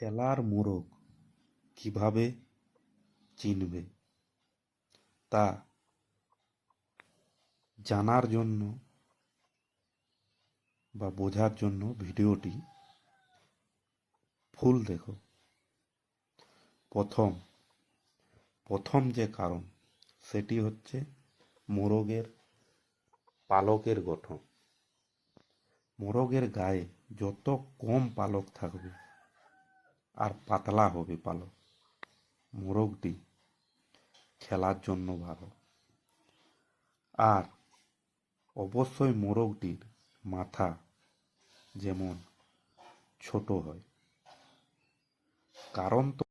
খেলার মোড়ক কীভাবে চিনবে? তা জানার জন্য বা বোঝার জন্য ভিডিওটি ফুল দেখো। প্রথম প্রথম যে কারণ, সেটি হচ্ছে মোরগের পালকের গঠন। মোরগের গায়ে যত কম পালক থাকবে আর পাতলা হবে পালো। মোরগটি খেলার জন্য ভালো। আর অবশ্যই মোরগটির মাথা যেমন ছোট হয়। কারণ তো